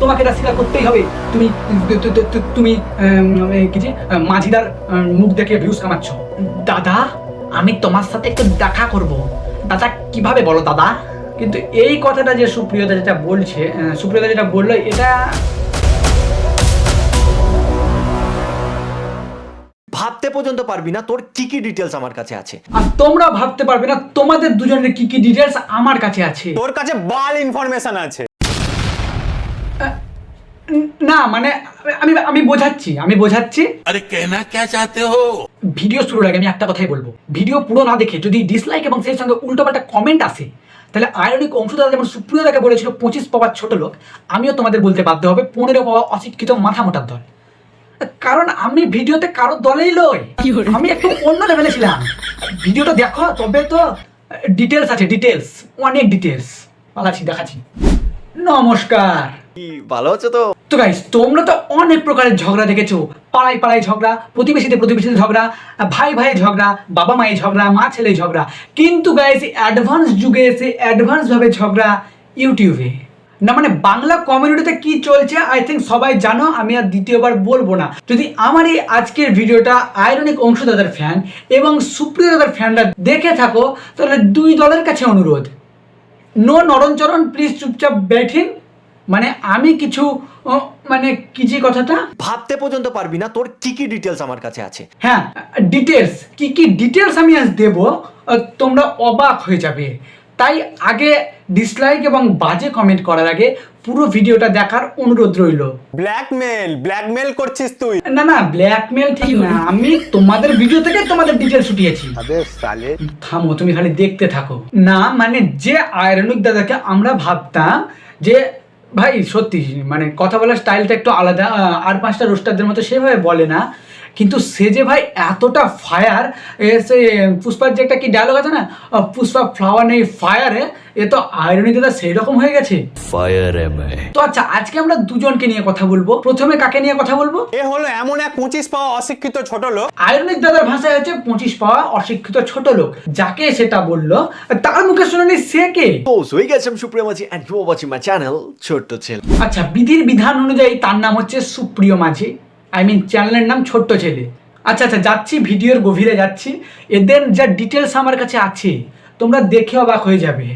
তোমাকে এটা স্বীকার করতেই হবে। তুমি তুমি কি যে মাঝিদার মুখ দেখে ভিউজ কামাচ্ছ। দাদা আমি তোমার সাথে একটু দেখা করব। দাদা কীভাবে বলো দাদা? কিন্তু এই কথাটা যে সুপ্রিয়তা যেটা বলছে সুপ্রিয়তা যেটা বলল এটা ভাবতে পর্যন্ত পারবি না তোর কি কি ডিটেলস আমার কাছে আছে। আর তোমরা ভাবতে পারবে না তোমাদের দুজনের কি কি ডিটেলস আমার কাছে আছে। তোর কাছে বাল ইনফরমেশন আছে। না মানে আমি আমি বোঝাচ্ছি আমি বোঝাচ্ছি। আরে কেনা কে চাতে হো? ভিডিও শুরু আগে আমি একটা কথাই বলব। ভিডিও পুরো না দেখে যদি ডিসলাইক এবং সেই সঙ্গে উল্টো পাল্টা কমেন্ট আসে তাহলে আয়রনিক অংশদাতা যেমন সুপ্রিয়দাকে বলেছিল পঁচিশ পাওয়ার ছোট লোক আমিও তোমাদের বলতে বাধ্য হবে পনেরো পাওয়া অশিক্ষিত মাথা মোটার দল। কারণ আমি ভিডিওতে কারও দলেই লই আমি একটু অন্য লেভেলে ছিলাম। ভিডিওটা দেখো তবে তো ডিটেলস আছে ডিটেলস অনেক ডিটেলস পালাছি দেখাচ্ছি। নমস্কার। ভালো আছো তো? তো গাইস তোমরা তো অনেক প্রকারের ঝগড়া দেখেছ। পাড়ায় পাড়ায় ঝগড়া, প্রতিবেশীতে প্রতিবেশীতে ঝগড়া, ভাই ভাই ঝগড়া, বাবা মায়ের ঝগড়া, মা ছেলে ঝগড়া। কিন্তু গাইস অ্যাডভান্স যুগে এসে অ্যাডভান্স ভাবে ঝগড়া ইউটিউবে। না মানে বাংলা কমিউনিটিতে কি চলছে আই থিঙ্ক সবাই জানো, আমি আর দ্বিতীয়বার বলব না। যদি আমার এই আজকের ভিডিওটা আয়রনিক অংশদাতার ফ্যান এবং সুপ্রিয় দাদার ফ্যানরা দেখে থাকো, তাহলে দুই দলের কাছে অনুরোধ। নো নরণচরণ প্লিজ চুপচাপ ব্যাঠিন মানে আমি কিছু ও, মানে কি যে কথাটা? ভাবতে পর্যন্ত পারবি না তোর কি কি ডিটেলস আমার কাছে আছে? হ্যাঁ ডিটেলস কি কি ডিটেলস আমি আজ দেব তোমরা অবাক হয়ে যাবে। তাই আগে ডিসলাইক এবং বাজে কমেন্ট করার আগে পুরো ভিডিওটা দেখার অনুরোধ রইল। ব্ল্যাকমেল ব্ল্যাকমেল করছিস তুই। না না ব্ল্যাকমেল ঠিক না আমি তোমাদের ভিডিও থেকে তোমাদের ডিটেলস উঠিয়েছি থামো তুমি খালি দেখতে থাকো। না মানে যে আয়রনিক দাদাকে আমরা ভাবতাম যে ভাই সত্যি মানে কথা বলার স্টাইলটা একটু আলাদা আর পাঁচটা রোস্টারদের মতো সেভাবে বলে না। কিন্তু সে যে ভাই এতটা ফায়ার সে পুষ্পার যে একটা কি ডায়লগ আছে না? পুষ্পা ফ্লাওয়ার নেই ফায়ারে এ তো আয়রনি দাদা সেই রকম হয়ে গেছে। তো আচ্ছা আজকে আমরা দুজনকে নিয়ে কথা বলব। প্রথমে কাকে নিয়ে কথা বলব? এ হলো এমন এক পঁচিশ পাওয়া অশিক্ষিত ছোট লোক। আয়রনিক দাদার ভাষায় হচ্ছে পঁচিশ পাওয়া অশিক্ষিত ছোট লোক। যাকে সেটা বলল তার মুখে শুনে সে কে? হয়ে গেছে আমি Supriyo Majhi and you watching my channel ছোট্ট ছেলে। আচ্ছা বিধির বিধান অনুযায়ী তার নাম হচ্ছে সুপ্রিয় মাঝি। আই মিন চ্যানেলের নাম ছোট্ট ছেলে। আচ্ছা আচ্ছা যাচ্ছি ভিডিওর গভীরে যাচ্ছি। এদের যা ডিটেলস আমার কাছে আছে তোমরা দেখে অবাক হয়ে যাবে।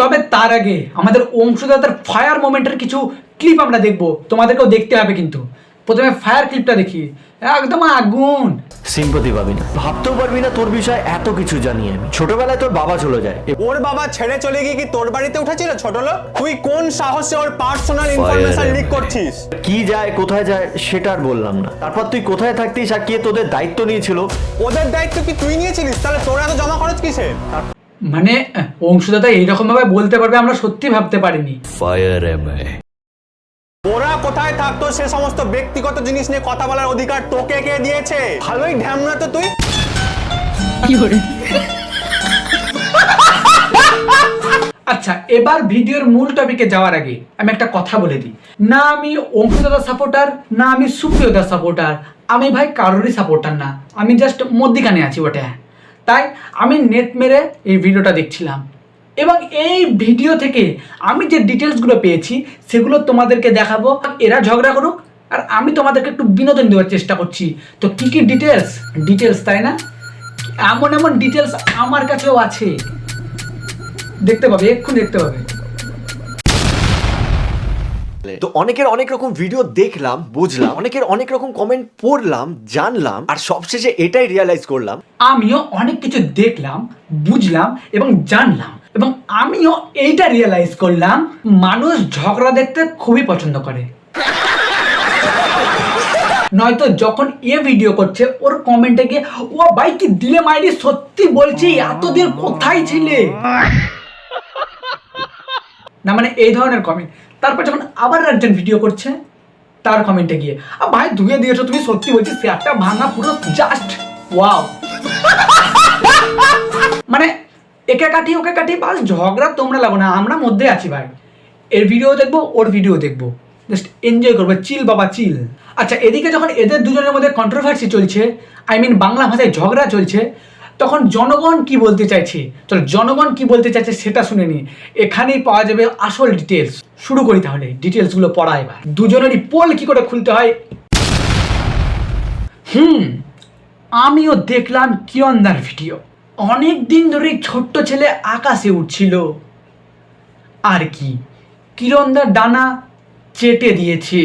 তবে তার আগে আমাদের অংশদাতার ফায়ার মোমেন্টের কিছু ক্লিপ আমরা দেখব। তোমাদেরকেও দেখতে হবে কিন্তু। প্রথমে ফায়ার ক্লিপটা দেখি। একদম আগুন। সিম্পতি পাবি না। ভাবতেও পারবি না তোর বিষয়ে এত কিছু জানি আমি। ছোটবেলায় তোর বাবা চলে যায়। ওর বাবা ছেড়ে চলে গিয়ে কি তোর বাড়িতে উঠেছিল ছোট লোক? তুই কোন সাহসে ওর পার্সোনাল ইনফরমেশন লিক করছিস? কি যায় কোথায় যায় সেটা আর বললাম না। তারপর তুই কোথায় থাকতিস আর কে তোদের দায়িত্ব নিয়েছিল? ওদের দায়িত্ব কি তুই নিয়েছিলিস? তাহলে তোর এত জমা খরচ কিসে মানে অংশদাতা এইরকম ভাবে বলতে পারবে আমরা সত্যি ভাবতে পারিনি। ফায়ার এম ওরা কোথায় থাকতো সে সমস্ত ব্যক্তিগত জিনিস নিয়ে কথা বলার অধিকার তোকে কে দিয়েছে? ভালোই ঢ্যামনা তো তুই? আচ্ছা এবার ভিডিওর মূল টপিকে যাওয়ার আগে আমি একটা কথা বলে দিই। না আমি অংশদাতা সাপোর্টার না আমি সুপ্রিয়তা সাপোর্টার আমি ভাই কারোরই সাপোর্টার না। আমি জাস্ট মধ্যিখানে আছি ওটা তাই আমি নেট মেরে এই ভিডিওটা দেখছিলাম। এবং এই ভিডিও থেকে আমি যে ডিটেলসগুলো পেয়েছি সেগুলো তোমাদেরকে দেখাবো। এরা ঝগড়া করুক আর আমি তোমাদেরকে একটু বিনোদন দেওয়ার চেষ্টা করছি। তো কী কী ডিটেলস ডিটেলস তাই না? এমন এমন ডিটেলস আমার কাছেও আছে। দেখতে পাবে এক্ষুনি দেখতে পাবে। তো অনেকের অনেক রকম ভিডিও দেখলাম বুঝলাম। অনেকের অনেক রকম কমেন্ট পড়লাম জানলাম আর সবশেষে এটাই রিয়ালাইজ করলাম। আমিও অনেক কিছু দেখলাম বুঝলাম এবং জানলাম। এবং আমিও এইটা রিয়েলাইজ করলাম, মানুষ ঝগড়া দেখতে খুবই পছন্দ করে। নয়তো যখন এ ভিডিও করছে, ওর কমেন্টে গিয়ে, ও ভাই, কি দিলে মাইরি? সত্যি বলছি, এতদিন কোথায় ছিলে? না মানে এই ধরনের কমেন্ট তারপর যখন আবার একজন ভিডিও করছে, তার কমেন্টে গিয়ে আর ভাই, ধুয়ে দিয়েছ তুমি, সত্যি বলছি, শেয়ারটা ভাঙা পুরো জাস্ট ওয়াও মানে একে কাটি ওকে কাটি বাস ঝগড়া তোমরা লাগো না, আমরা মধ্যে আছি ভাই। এর ভিডিও দেখব, ওর ভিডিও দেখব। জাস্ট এনজয় করব চিল বাবা চিল আচ্ছা এদিকে যখন এদের দুজনের মধ্যে কন্ট্রোভার্সি চলছে আই মিন বাংলা ভাষায় ঝগড়া চলছে, তখন জনগণ কি বলতে চাইছে? চলো, জনগণ কি বলতে চাইছে সেটা শুনে নি এখানেই পাওয়া যাবে আসল ডিটেলস শুরু করি তাহলে ডিটেলসগুলো পড়া এবার দুজনেরই পোল কি করে খুলতে হয়? হুম, আমিও দেখলাম কিরণদার ভিডিও অনেক দিন ধরেই ছোট্ট ছেলে আকাশে উঠছিল। আর কি কিরণদার ডানা চেটে দিয়েছে,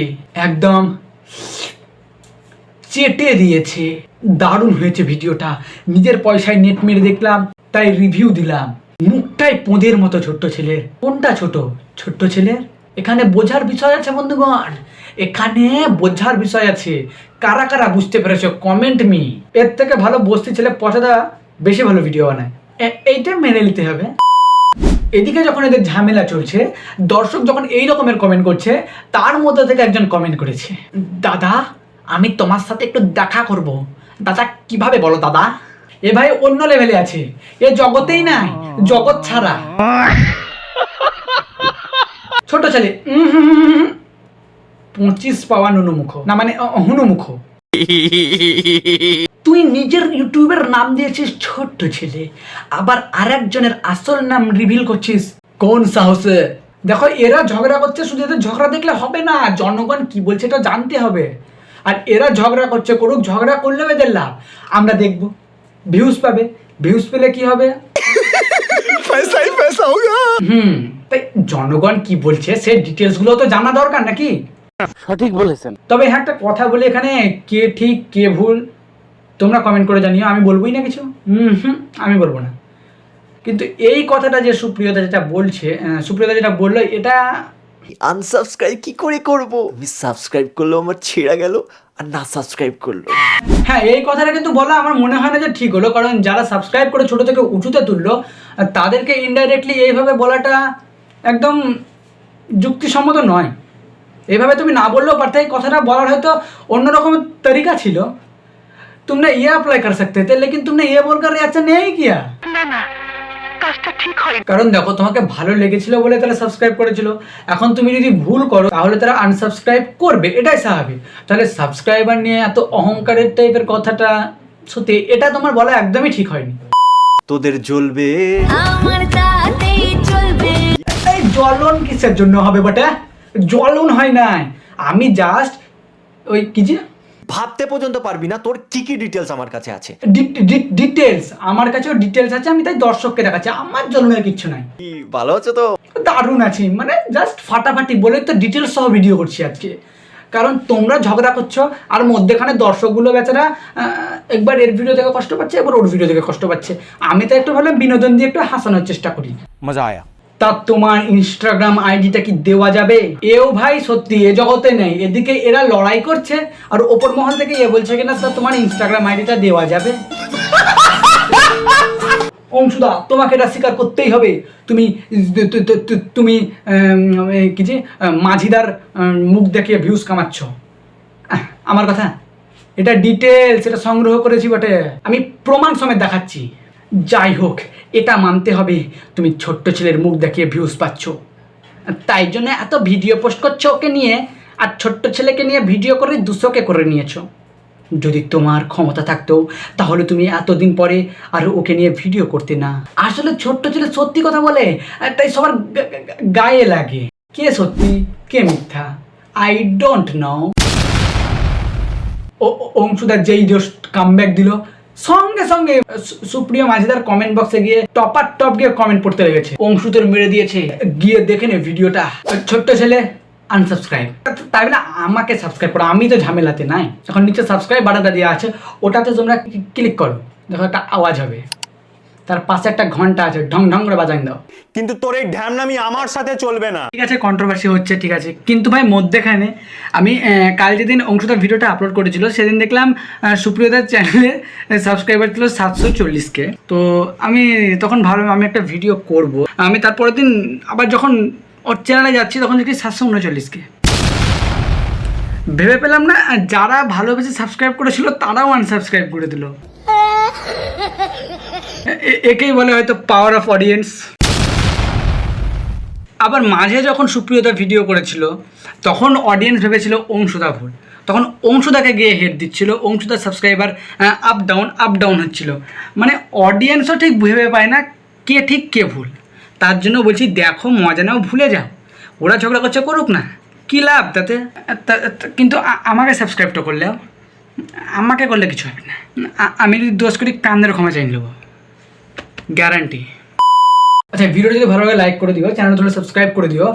একদম চেটে দিয়েছে। দারুণ হয়েছে ভিডিওটা। নিজের পয়সায় নেট মেরে দেখলাম, তাই রিভিউ দিলাম। মুখটাই পোঁদের মতো ছোট্ট ছেলের। কোনটা ছোট? ছোট্ট ছেলের? এখানে বোঝার বিষয় আছে বন্ধুগণ? এখানে বোঝার বিষয় আছে। কারা কারা বুঝতে পেরেছ? কমেন্ট মি এর থেকে ভালো বস্তি ছেলে পচাদা বেশি ভালো ভিডিও বানায়। এইটা মেনে নিতে হবে। এদিকে যখন এদের ঝামেলা চলছে, দর্শক যখন এই রকমের কমেন্ট করছে, তার মধ্যে থেকে একজন কমেন্ট করেছে, দাদা, আমি তোমার সাথে একটু দেখা করব। দাদা, কীভাবে বলো, দাদা? এ ভাই অন্য লেভেলে আছে। এ জগতেই নাই, জগৎ ছাড়া। ছোট ছেলে। পঁচিশ পাওয়া নুনুমুখ। না মানে হুনুমুখ। তুই নিজের ইউটিউবের নাম দিয়েছিস ছোট্ট ছেলে। আবার আরেকজনের আসল নাম রিভিল করছিস। কোন সাহসে? দেখো এরা ঝগড়া করছে শুধু এদের ঝগড়া দেখলে হবে না। জনগণ কি বলছে এটা জানতে হবে। আর এরা ঝগড়া করছে করুক ঝগড়া করলে এদের লাভ। আমরা দেখব। ভিউজ পাবে। ভিউজ পেলে কি হবে? হুম তাই জনগণ কি বলছে সে ডিটেলসগুলো তো জানা দরকার নাকি? সঠিক বলেছেন। তবে হ্যাঁ একটা কথা বলি এখানে কে ঠিক কে ভুল। তোমরা কমেন্ট করে জানিও আমি বলবোই না কিছু? হুম হুম আমি বলব না। কিন্তু এই কথাটা যে সুপ্রিয়তা যেটা বলছে সুপ্রিয়তা যেটা বলল এটা আনসাবস্ক্রাইব কি করে করব? আমি সাবস্ক্রাইব করল আমার ছেঁড়া গেল আর না সাবস্ক্রাইব করল। হ্যাঁ এই কথাটা কিন্তু বলা আমার মনে হয় না যে ঠিক হলো কারণ যারা সাবস্ক্রাইব করে ছোট থেকে উঁচুতে তুললো তাদেরকে ইনডাইরেক্টলি এইভাবে বলাটা একদম যুক্তিসম্মত নয়। এইভাবে তুমি না বললেও পারতে এই কথাটা বলার হয়তো অন্যরকম তরিকা ছিল तुमने ये अप्लाई कर सकते थे लेकिन तुमने ये बोलकर रिएक्शन नहीं किया কারণ দেখো তোমাকে ভালো লেগেছিল বলে তারা সাবস্ক্রাইব করেছিল এখন তুমি যদি ভুল করো তাহলে তারা আনসাবস্ক্রাইব করবে এটাই স্বাভাবিক তাহলে সাবস্ক্রাইবার নিয়ে এত অহংকারের টাইপের কথাটা সত্যি এটা তোমার বলা একদমই ঠিক হয়নি তোদের জ্বলবে আমার তাতেই চলবে এই জ্বলন কিসের জন্য হবে বটে জ্বলন হয় নাই আমি জাস্ট ওই কি যে ভাবতে পর্যন্ত পারবি না তোর কি কি ডিটেলস আমার কাছে আছে। ডিটেলস আমার কাছেও ডিটেলস আছে আমি তাই দর্শককে দেখাচ্ছি আমার জ্বলনের কিচ্ছু নাই। কি ভালো আছে তো? দারুণ আছি মানে জাস্ট ফাটাফাটি বলে তো ডিটেলস সহ ভিডিও করছি আজকে। কারণ তোমরা ঝগড়া করছ আর মধ্যেখানে দর্শকগুলো বেচারা আহ, একবার এর ভিডিও থেকে কষ্ট পাচ্ছে একবার ওর ভিডিও থেকে কষ্ট পাচ্ছে। আমি তো একটু ভালো বিনোদন দিয়ে একটু হাসানোর চেষ্টা করি। মজা আয়া। তা তোমার ইনস্টাগ্রাম আইডিটা কি দেওয়া যাবে? এও ভাই সত্যি, এ জগতে নেই। এদিকে এরা লড়াই করছে আর ওপর মহল থেকে এ বলছে কিনা তা তোমার ইনস্টাগ্রাম আইডিটা দেওয়া যাবে। অংশুদা, তোমাকে এটা স্বীকার করতেই হবে। তুমি তুমি কি যে মাঝিদার মুখ দেখিয়ে ভিউজ কামাচ্ছ। আমার কথা? এটা ডিটেলস এটা সংগ্রহ করেছি বটে। আমি প্রমাণ সমেত দেখাচ্ছি। যাই হোক, এটা মানতে হবে। তুমি ছোট্ট ছেলের মুখ দেখিয়ে ভিউজ পাচ্ছ। তাই জন্য এত ভিডিও পোস্ট করছ ওকে নিয়ে, আর ছোট্ট ছেলেকে নিয়ে ভিডিও করে দুশোকে করে নিয়েছো। যদি তোমার ক্ষমতা থাকতো, তাহলে তুমি এতদিন পরে আর ওকে নিয়ে ভিডিও করতে না। আসলে ছোট্ট ছেলে সত্যি কথা বলে, তাই সবার গায়ে লাগে। কে সত্যি, কে মিথ্যা? আই ডোন্ট নো ও, ও- অংশুদার যেই জাস্ট কামব্যাক দিল সঙ্গে সঙ্গে সুপ্রিয় মাঝিদার কমেন্ট বক্সে গিয়ে টপার টপ গিয়ে কমেন্ট পড়তে লেগেছে। অংশু তোর মেরে দিয়েছে। গিয়ে দেখে নে ভিডিওটা। ছোট্ট ছেলে আনসাবস্ক্রাইব তাই বলে আমাকে সাবস্ক্রাইব করো। আমি তো ঝামেলাতে নাই। যখন নিচে সাবস্ক্রাইব বাটনটা দেওয়া আছে, ওটাতে তোমরা ক্লিক করো। দেখো একটা আওয়াজ হবে। তার পাশে একটা ঘণ্টা আছে ঢং ঢং করে বাজান দাও। কিন্তু তোর এই ঢ্যামনামি আমার সাথে চলবে না। ঠিক আছে কন্ট্রোভার্সি হচ্ছে ঠিক আছে। কিন্তু ভাই মধ্যেখানে আমি কাল যেদিন অংশদার ভিডিওটা আপলোড করেছিল সেদিন দেখলাম আহ, সুপ্রিয়দার চ্যানেলে সাবস্ক্রাইবার ছিল সাতশো চল্লিশকে তো আমি তখন ভাবলাম আমি একটা ভিডিও করব। আমি তারপরের দিন আবার যখন ওর চ্যানেলে যাচ্ছি তখন দেখি সাতশো উনচল্লিশকে ভেবে পেলাম না যারা ভালোবেসে সাবস্ক্রাইব করেছিল তারাও আনসাবস্ক্রাইব করে দিল। একেই বলে হয়তো পাওয়ার অফ অডিয়েন্স আবার মাঝে যখন সুপ্রিয়তা ভিডিও করেছিল, তখন অডিয়েন্স ভেবেছিল অংশুদা ভুল। তখন অংশুদাকে গিয়ে হেড দিচ্ছিল, অংশুদার subscriber up down up down হচ্ছিল। মানে অডিয়েন্সও ঠিক ভেবে পায় না কে ঠিক কে ভুল। তার জন্য বলছি, দেখো, মজা নাও, ভুলে যাও। ওরা ঝগড়া করছে, করুক না। কী লাভ তাতে? কিন্তু আমাকে সাবস্ক্রাইবটা করলেও আমাকে করলে কিছু হবে না। আমি যদি দোষ করি, কান্দের ক্ষমা চাই নেব। গ্যারান্টি। আচ্ছা ভিডিও যদি ভালো লাগে লাইক করে দিও চ্যানেল তোমরা সাবস্ক্রাইব করে দিও।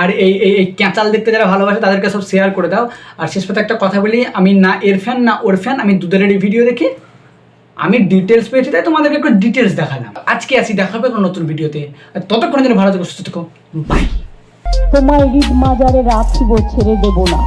আর এই এই এই ক্যাঁচাল দেখতে যারা ভালোবাসে তাদেরকে সব শেয়ার করে দাও। আর শেষ পথে একটা কথা বলি আমি না এর ফ্যান না ওর ফ্যান আমি দুধের ভিডিও দেখি। আমি ডিটেলস পেয়েছি তাই তোমাদেরকে একটু ডিটেলস দেখালাম। আজকে আসি দেখা হবে কোনো নতুন ভিডিওতে আর ততক্ষণ যেন ভালো থেকো সুস্থ থেকো। বাই তোমায় ঈদ মাজারে রাখিব ছেড়ে দেব না।